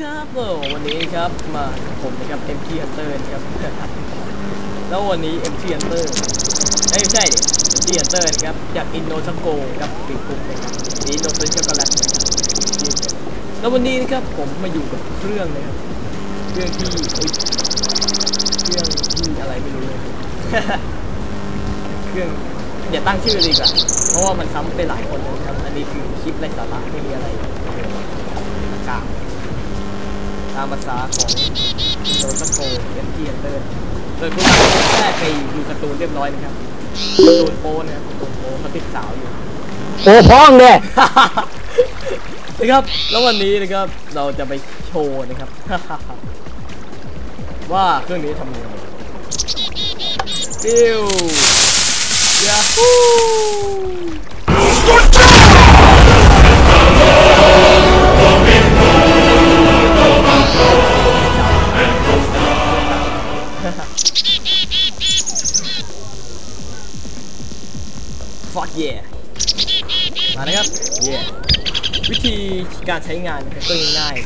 ครับโอ้วันนี้ครับมาผมนะครับ MT Hunter นะครับแล้ววันนี้ MT Hunter เอ้ยไม่ใช่ดิ MT Hunter นะครับจาก Inno t a c o กับปิงปุ๊กนะครับมี Innocent Chocolate นะครับแล้ววันนี้นะครับผมมาอยู่กับเครื่องนะครับเครื่องที่เครื่องที่อะไรไม่รู้เลยเครื่องอย่าตั้งชื่อเลยดีกว่าเพราะว่ามันซ้ำไปหลายคนเลยนะครับ อันนี้คือคลิปไร้สาระไม่มีอะไรกาก ตามภาษาของโดนตะโกเอ็มทีเอนเตอร์โดยคุณแรกไปดูการ์ตูนเรียบร้อยนะครับการ์ตูนโป้นะครับการ์ตูนโป้เขาติดสาวอยู่โอ้พ้องเนี่ยนะครับ แล้ววันนี้นะครับเราจะไปโชว์นะครับ ว่าเครื่องนี้ทำยังไงฟิวยาฮู fuck yeah มานะครับ yeah วิธีการใช้งานก็ง่าย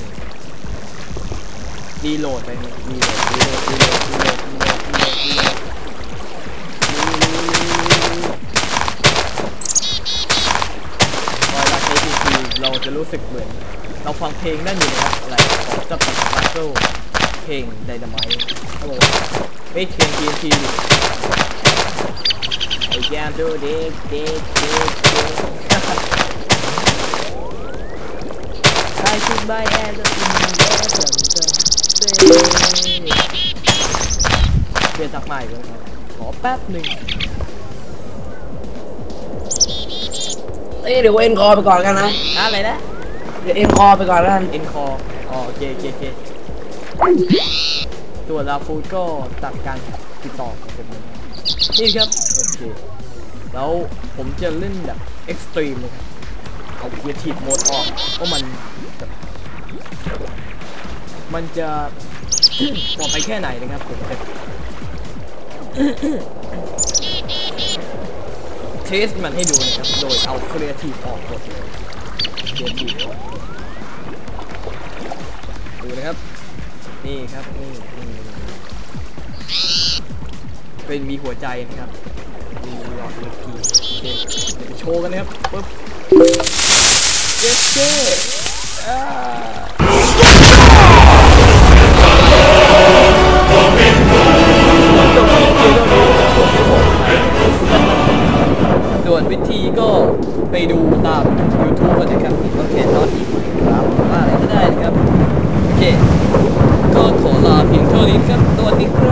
ๆรีโหลดไปรีโหลดรีโหลดรีโหลดรีโหลดรีโหลดรีโหลดรีโหลดเราจะรู้สึกเหมือน เราฟังเพลงได้อยู่นะครับอะไรของจับตัดบัตเทิเพลงไดนามต์เขาบอกว่าไม่เพลง TNT I can't do this this this this I should buy as a investment เปลี่ยนจากใหม่เลยครับขอแป๊บหนึ่งเอ้ยเดี๋ยวเอ็นคอไปก่อนกันนะ อะไรนะ เดี๋ยวเอ็นคอไปก่อนกันเอ็นคออ๋อโอเคโอเคโอเคตัวลาฟูดก็ตัดการติดต่อของผมเลย นี่ครับโอเคแล้วผมจะเล่นแบบเอ็กซ์ตรีมเลยครับเอาเคียร์ทีฟโหมดออกเพราะมัน มันจะปลอดภัยแค่ไหนนะครับผมเทสมันให้ดูนะครับ โดยเอาครีเอทีฟออกหมดเลยครีเอทีฟดูนะครับ นี่ครับ นี่นี่ เป็นมีหัวใจนะครับ มีหลอดเลือดทีโอเคเดี๋ยวไปโชว์กันนะครับปึ๊บเจ็บเจ้อ่าส่วนวิธีก็ไปดูตาม YouTube กันนะครับโอเคตอนนี้ครับว่าอะไรก็ได้นะครับ โอเค ก็ขอลาเพียงเท่านี้ครับสวัสดีครับ